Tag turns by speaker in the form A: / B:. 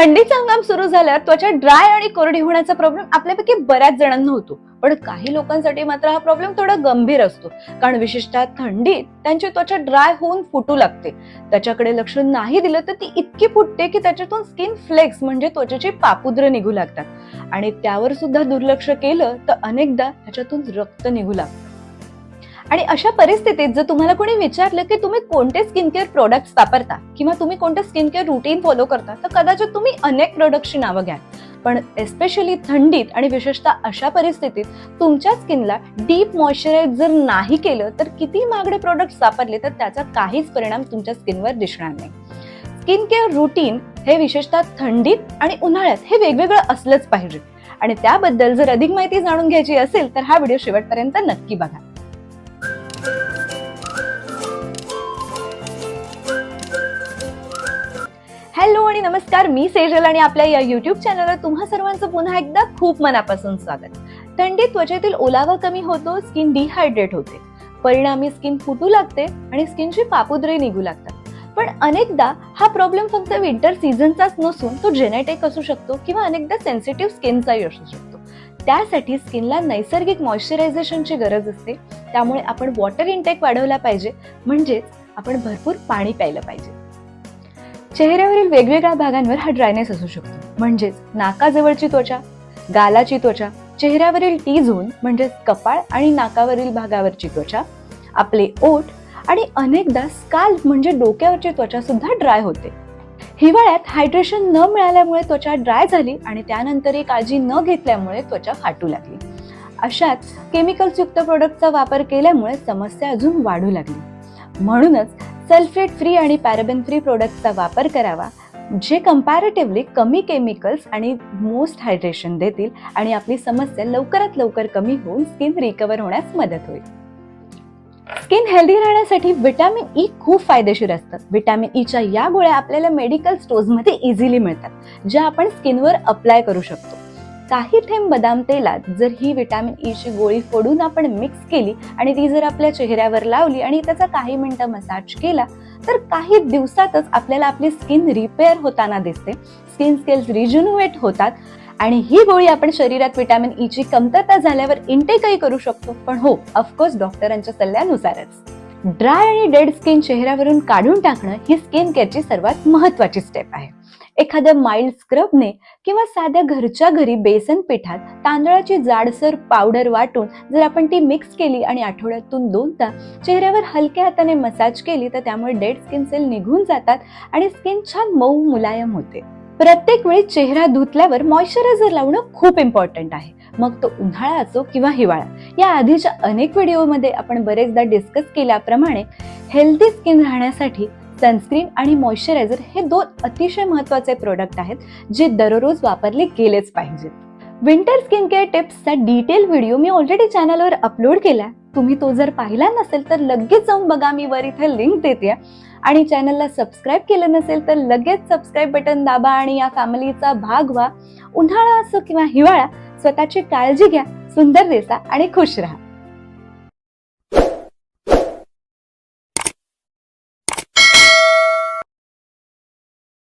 A: थंडीचा हंगाम सुरू झाल्यावर त्वचा ड्राय आणि कोरडी होण्याचा प्रॉब्लेम आपल्यापैकी बऱ्याच जणांना होतो. पण काही लोकांसाठी मात्र हा प्रॉब्लेम थोडा गंभीर असतो. कारण विशेषतः थंडीत त्यांची त्वचा ड्राय होऊन फुटू लागते. त्याच्याकडे लक्ष नाही दिलं तर ती इतकी फुटते की त्याच्यातून स्किन फ्लेक्स म्हणजे त्वचेची पापुद्र निघू लागतात. आणि त्यावर सुद्धा दुर्लक्ष केलं तर अनेकदा त्याच्यातून रक्त निघू लागतं. आणि अशा परिस्थितीत जर तुम्हाला कोणी विचारलं की तुम्ही कोणते स्किन केअर प्रोडक्ट्स वापरता किंवा तुम्ही कोणते स्किन केअर रुटीन फॉलो करता तर कदाचित तुम्ही अनेक प्रोडक्टची नावं घ्याल. पण एस्पेशली थंडीत आणि विशेषतः अशा परिस्थितीत तुमच्या स्किनला डीप मॉइश्चराईज जर नाही केलं तर किती महागडे प्रोडक्ट्स वापरले तर त्याचा काहीच परिणाम तुमच्या स्किनवर दिसणार नाही. स्किन केअर रुटीन हे विशेषतः थंडीत आणि उन्हाळ्यात हे वेगवेगळं असलंच पाहिजे. आणि त्याबद्दल जर अधिक माहिती जाणून घ्यायची असेल तर हा व्हिडिओ शेवटपर्यंत नक्की बघा. मंडळी नमस्कार. मी सेजल आणि आपल्या या युट्यूब चॅनलवर तुम्हा सर्वांचं पुन्हा एकदा खूप मनापासून स्वागत. थंडीत त्वचेतील ओलावा कमी होतो स्किन डिहायड्रेट होते. परिणामी स्किन फुटू लागते आणि स्किनची पापुद्रे निघू लागतात. पण अनेकदा हा प्रॉब्लेम फक्त विंटर सीझनचाच नसून तो जेनेटिक असू शकतो किंवा अनेकदा सेन्सिटिव्ह स्किनचाही असू शकतो. त्यासाठी स्किनला नैसर्गिक मॉइश्चरायझेशनची गरज असते. त्यामुळे आपण वॉटर इनटेक वाढवला पाहिजे. म्हणजेच आपण भरपूर पाणी प्यायलं पाहिजे. चेहऱ्यावरील वेगवेगळ्या भागांवर हा ड्रायनेस असू शकतो. म्हणजेच नाकाजवळची त्वचा गालाची त्वचा चेहऱ्यावरील टी झोन म्हणजेच कपाळ आणि नाकावरील भागावरची त्वचा आपले ओठ आणि अनेकदा स्काल्प म्हणजे डोक्यावरची त्वचा सुद्धा ड्राय होते. हिवाळ्यात हायड्रेशन न मिळाल्यामुळे त्वचा ड्राय झाली आणि त्यानंतरही काळजी न घेतल्यामुळे त्वचा फाटू लागली. अशात केमिकल्स युक्त प्रोडक्टचा वापर केल्यामुळे समस्या अजून वाढू लागली. म्हणूनच सल्फेट फ्री आणि पॅराबेन फ्री प्रोडक्टचा वापर करावा जे कम्पॅरेटिव्हली कमी केमिकल्स आणि मोस्ट हायड्रेशन देतील आणि आपली समस्या लवकरात लवकर कमी होऊन स्किन रिकवर होण्यास मदत होईल. स्किन हेल्दी राहण्यासाठी विटॅमिन ई e खूप फायदेशीर असतं. विटॅमिन ईच्या e या गोळ्या आपल्याला मेडिकल स्टोर्समध्ये इझिली मिळतात ज्या आपण स्किनवर अप्लाय करू शकतो. काही थेंब बदाम तेलात जर ही विटॅमिन ईची e गोळी फोडून आपण मिक्स केली आणि ती जर आपल्या चेहऱ्यावर लावली आणि त्याचा काही मिनिटं मसाज केला तर काही दिवसातच आपल्याला आपली स्किन रिपेअर होताना दिसते. स्किन स्किल्स रिज्युनुएट होतात आणि ही गोळी आपण शरीरात विटॅमिन ईची e कमतरता झाल्यावर इंटेकही करू शकतो. पण हो ऑफकोर्स डॉक्टरांच्या सल्ल्यानुसारच. ड्राय आणि डेड स्किन चेहऱ्यावरून काढून टाकणं ही स्किन केअरची सर्वात महत्वाची स्टेप आहे. एखाद्या माइल्ड स्क्रबने किंवा साध्या घरच्या घरी बेसन पिठात तांदळाची जाडसर पावडर वाटून जर आपण ती मिक्स केली आणि आठवड्यातून दोनदा चेहऱ्यावर हलक्या हाताने मसाज केली तर त्यामुळे डेड स्किन सेल निघून जातात आणि स्किन छान मऊ मुलायम होते. प्रत्येक वेळी चेहरा धुतल्यावर मॉइश्चरायझर लावणं खूप इम्पॉर्टंट आहे. मग तो उन्हाळा असो किंवा हिवाळा या आधीच्या अनेक व्हिडिओमध्ये आपण बरेचदा डिस्कस केल्याप्रमाणे हेल्दी स्किन राहण्यासाठी सनस्क्रीन आणि मॉइश्चरायझर हे दोन अतिशय महत्त्वाचे प्रोडक्ट आहेत जे दररोज वापरले गेलेच पाहिजेत. विंटर स्किन केअर टिप्सचा डिटेल व्हिडिओ मी ऑलरेडी चॅनलवर अपलोड केला तुम्ही तो जर पाहिला नसेल तर लगेच जाऊन बघा मी वर इथे लिंक देते आणि चॅनलला सबस्क्राईब केलं नसेल तर लगेच सबस्क्राईब बटन दाबा आणि या फॅमिलीचा भाग व्हा. उन्हाळा असो किंवा हिवाळा स्वतःची काळजी घ्या सुंदर दिसा आणि खुश राहा.